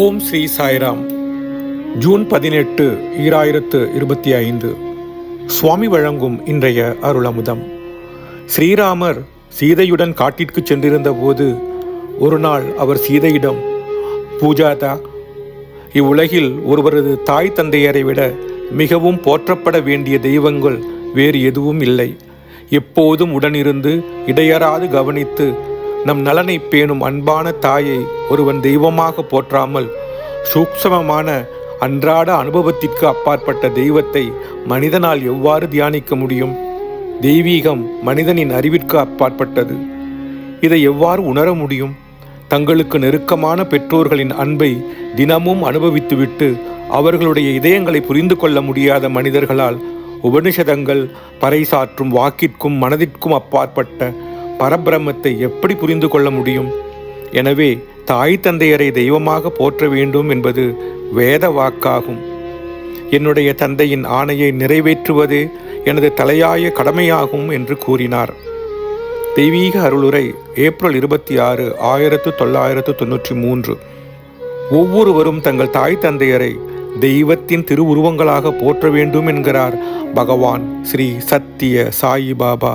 ஓம் Sri Sairam. June பதினெட்டு ஈராயிரத்து இருபத்தி ஐந்து. சுவாமி வழங்கும் இன்றைய அருளமுதம். ஸ்ரீராமர் சீதையுடன் காட்டிற்கு சென்றிருந்த போது ஒரு நாள் அவர் சீதையிடம் பூஜாதா இவ்வுலகில் ஒருவரது தாய் தந்தையரை விட மிகவும் போற்றப்பட வேண்டிய தெய்வங்கள் வேறு எதுவும் இல்லை. எப்போதும் உடனிருந்து இடையறாது கவனித்து நம் நலனை பேணும் அன்பான தாயை ஒருவன் தெய்வமாக போற்றாமல் சூக்ஷமமான அன்றாட அனுபவத்திற்கு அப்பாற்பட்ட தெய்வத்தை மனிதனால் எவ்வாறு தியானிக்க முடியும்? தெய்வீகம் மனிதனின் அறிவிற்கு அப்பாற்பட்டது. இதை எவ்வாறு உணர முடியும்? தங்களுக்கு நெருக்கமான பெற்றோர்களின் அன்பை தினமும் அனுபவித்துவிட்டு அவர்களுடைய இதயங்களை புரிந்து கொள்ள முடியாத மனிதர்களால் உபனிஷதங்கள் பறைசாற்றும் வாக்கிற்கும் மனதிற்கும் அப்பாற்பட்ட பரபிரம்மத்தை எப்படி புரிந்து கொள்ள முடியும்? எனவே தாய் தந்தையரை தெய்வமாக போற்ற வேண்டும் என்பது வேத வாக்காகும். என்னுடைய தந்தையின் ஆணையை நிறைவேற்றுவதே எனது தலையாய கடமையாகும் என்று கூறினார். தெய்வீக அருளுரை ஏப்ரல் இருபத்தி ஆறு ஆயிரத்து தொள்ளாயிரத்து தொன்னூற்றி மூன்று. ஒவ்வொருவரும் தங்கள் தாய் தந்தையரை தெய்வத்தின் திருவுருவங்களாக போற்ற வேண்டும் என்கிறார் பகவான் ஸ்ரீ சத்திய சாயிபாபா.